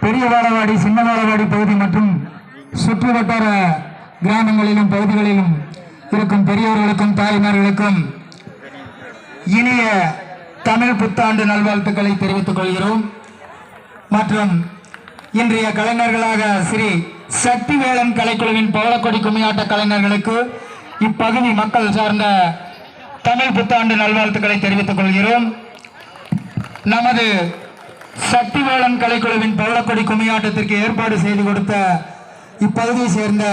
பெரிய வாழவாடி சின்ன வாழவாடி பகுதி மற்றும் சுற்று வட்டார கிராமங்களிலும் பகுதிகளிலும் இருக்கும் பெரியவர்களுக்கும் தாய்மார்களுக்கும் இனிய தமிழ் புத்தாண்டு நல்வாழ்த்துக்களை தெரிவித்துக் கொள்கிறோம். மற்றும் இன்றைய கலைஞர்களாக ஸ்ரீ சக்திவேலன் கலைக்குழுவின் பவளக்கொடி கும்மியாட்ட கலைஞர்களுக்கு இப்பகுதி மக்கள் சார்ந்த தமிழ் புத்தாண்டு நல்வாழ்த்துக்களை தெரிவித்துக் கொள்கிறோம். நமது சக்திவேலன் கலைக்குழுவின் பவளக்கொடி கும்மியாட்டத்திற்கு ஏற்பாடு செய்து கொடுத்த இப்பகுதியை சேர்ந்த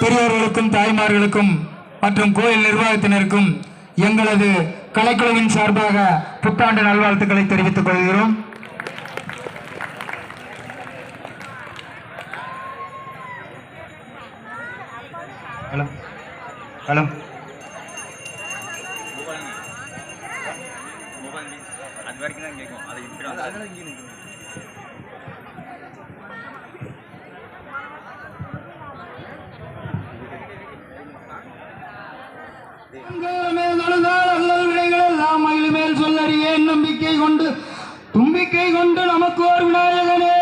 பெரியோர்களுக்கும் தாய்மார்களுக்கும் மற்றும் கோயில் நிர்வாகத்தினருக்கும் எங்களது கலைக்குழுவின் சார்பாக புத்தாண்டு நல்வாழ்த்துக்களை தெரிவித்துக் கொள்கிறோம். Hello hello. அதனால இங்கே நிற்கிறேன் மேல் சொல்லறிய நம்பிக்கை கொண்டு தும்பிக்கை கொண்டு நமக்கு ஒரு விநாயகனே.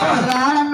Ahora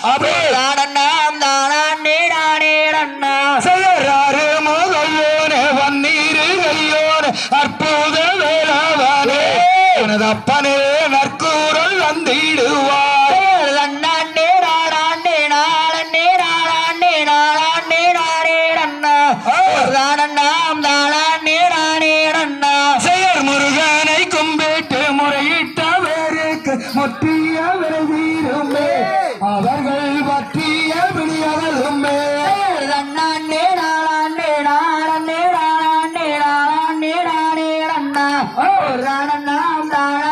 தானண்ணாம் தானாண்டே நானே அண்ணா செய்யறாரு மோதையோனே வன்னீரு கையோனே அற்புத வேளாவானே. உனது அப்பனே சொல்றான் நான் தாழ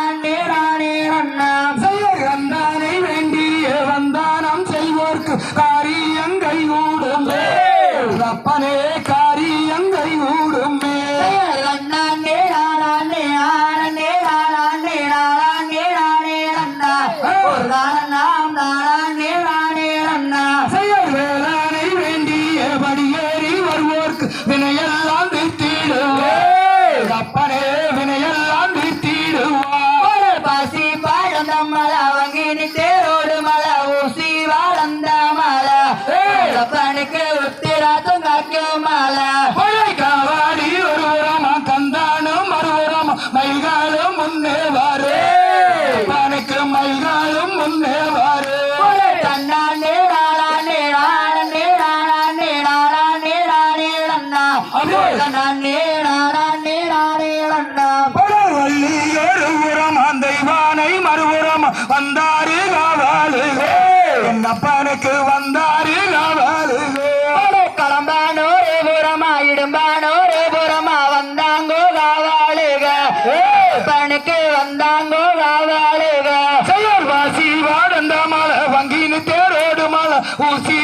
Malala. 呼吸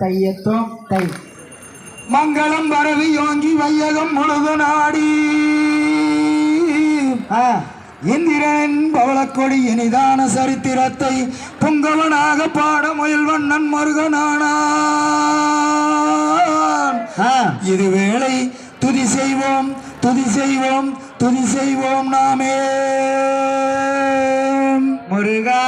தையத்தோம் தை. மங்களம் பரவி யோங்கி வையகம் முழுது நாடி. இந்திரன் பவளக்கொடி இனிதான சரித்திரத்தை பொங்கவனாக பாட முயல்வண்ணன் மருகனானான். இது வேளை துதி செய்வோம் துதி செய்வோம் துதி செய்வோம் நாமே. முருகா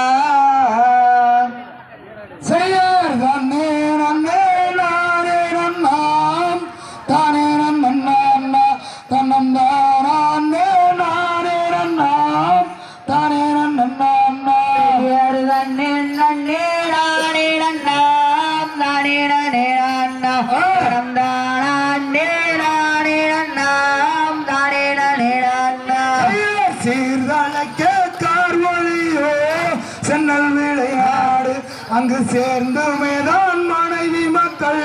சேர்ந்துமேதான் மனைவி மக்கள்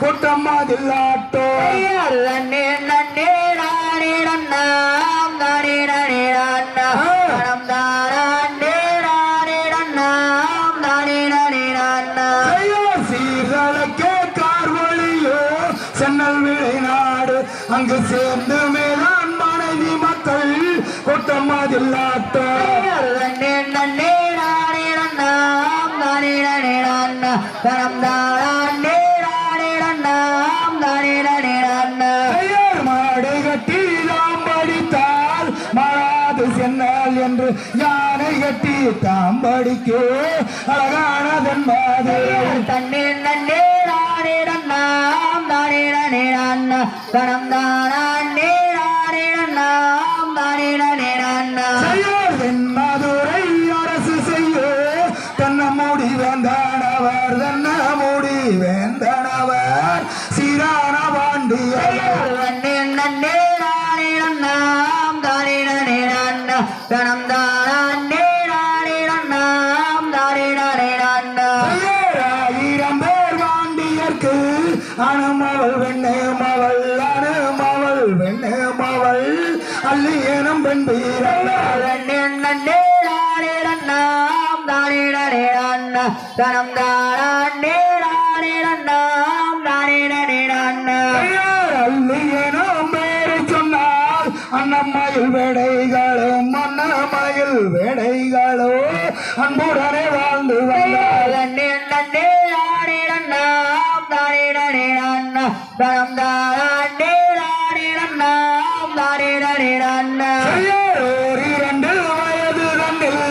குற்றமாதில்லாட்டோ அண்ணே நன்னே ராணே நன்னாம் தானே ராணே ராண்ணா அங்கு சேர்ந்து மேலான் மனைவி மக்கள் கூட்டமாதில்லாட்டோ சென்னால் என்று யானை கட்டி தாம்படிக்கே அழகானதன் மாதிரி. தண்ணீர் நன்னே ராணே நன்னாம் தானே ராணே அண்ணா பணம் தான் வேந்தனவர் சிரான பாண்டிய நாம் தாரிடனேடான் கணம் தானே நாடிடம் நாம் தாரிடனேடான் ஆயிரம் பேர் பாண்டியர்க்கு அனுமவள் செய்தாளோ? அன்புடனே வாழ்ந்து வந்தாள். அண்ணே அண்ணே ஆடே அண்ணாம் தாரே நடே அண்ணா தரம் தாரே ஆடே அண்ணாம் தாரே வயது தன்னில்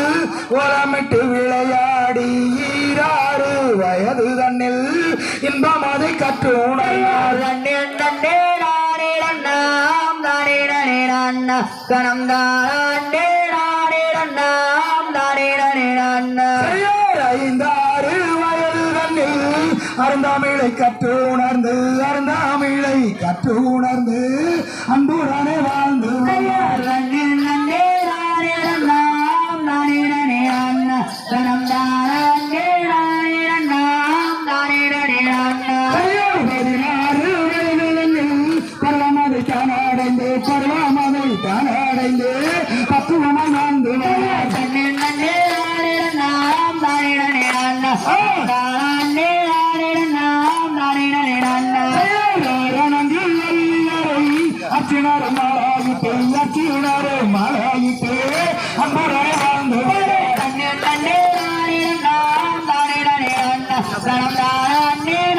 உரமிட்டு விளையாடி ஈராறு வயது தன்னில் இன்பம் அதை கற்று உணர்ந்தாள் அண்ணே ஐந்தாறு வயது கண்ணில் அருந்தாமிழை கற்று உணர்ந்து அருந்தாமிழை கற்று உணர்ந்து. Amen.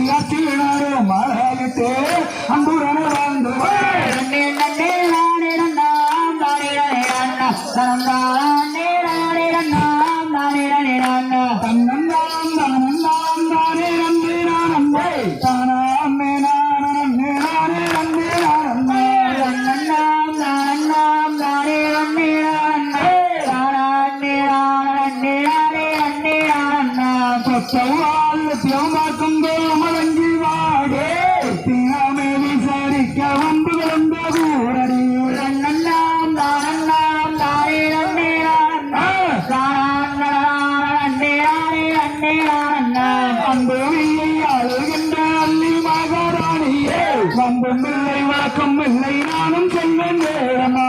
गंगा किनारो महाल तो மகாராணா. அன்பு அழுகின்ற அள்ளி மகாராணியே. வம்பும் இல்லை வழக்கம் இல்லை நானும் செல்வேன் வேடம்